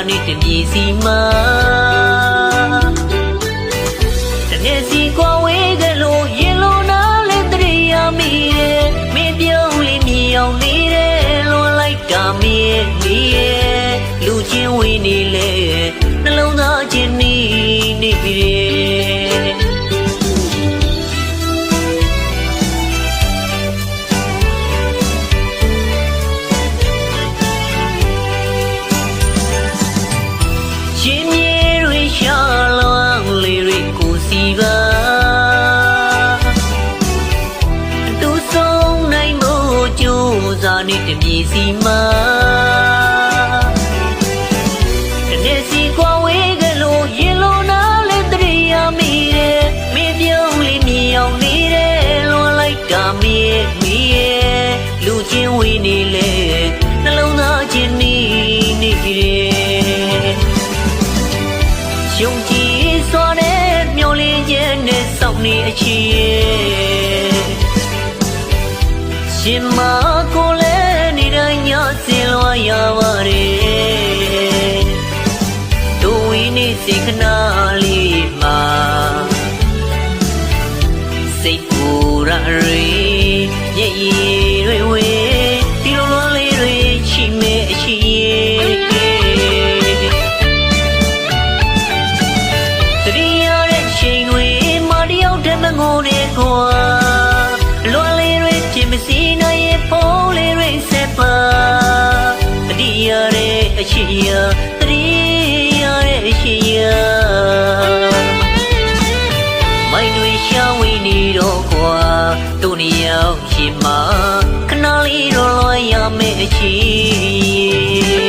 တပြေစီမှာတနေ့စီကွာဝေးကလေးရင်လုံးနာလဲတရိယာမိတယ်မင်းပြောင်းလေးမြေအောင်နေတယ်လွန်လိုက်တာမင်းနေရဲ့လူ စားနေတပြေစီမှာတနေ့စီကွာဝေးကလေးရင်လုံးနာလဲတရိယာမိတယ်မင်းပြောင်းလေးမြေအောင်နေတယ်လွန်လိုက်တာမင်းမီးရဲ့လူချင်းဝေးနေလေနှလုံးသားချင်းနေနေကြတယ်ယုံကြည်စွာနဲ့မျောလင်းခြင်းနဲ့စောင့်နေအချီရှင် ရပါတယ်တို့ဝီနေစိတ်ခဏလေးမှာစိတ်ပူရရီရဲ့ရည်တွေဝေ မခဏလေးတော့လွန်ရမယ့်အချီ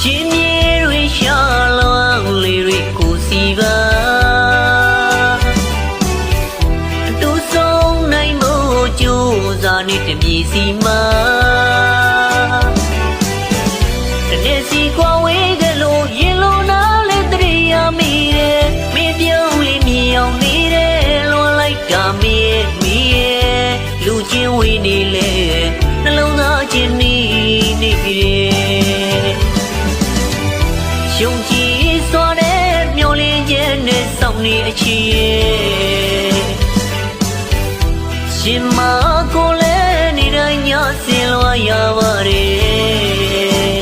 ရှင်မြေတွေရှာ နေတပြေစီမှာတနေ့စီကွာဝေးကလေးရင်လုံးနာလဲတရိယာမိတယ်မင်းပြောင်းလေးမြေအောင်နေတယ်လွန်လိုက်တာမင်းမီးရဲ့လူချင်းဝေးနေလေနှလုံးသားချင်းနေနေပြီယုံကြည်စွာနဲ့မျောလင်းခြင်းနဲ့စောင့်နေအချီရှင်မကိုလည်း နေတိုင်းညစင်လွာရပါတယ်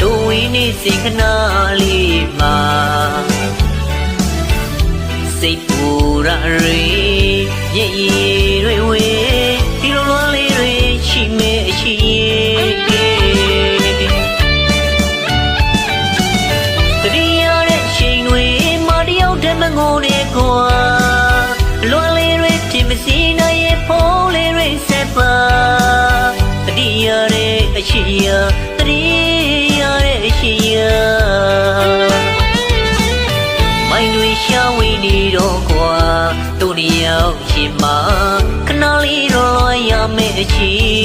တို့ဝီနေစိတ်ခဏလေးမှာစိတ်ပူရရီရဲ့ရည်တွေဝေဒီလိုလွန်လေးတွေရှိမဲ့အချီ တို့နေရောက်ရှင်မခဏလေးတော့လွှမ်းရမယ့်အချီ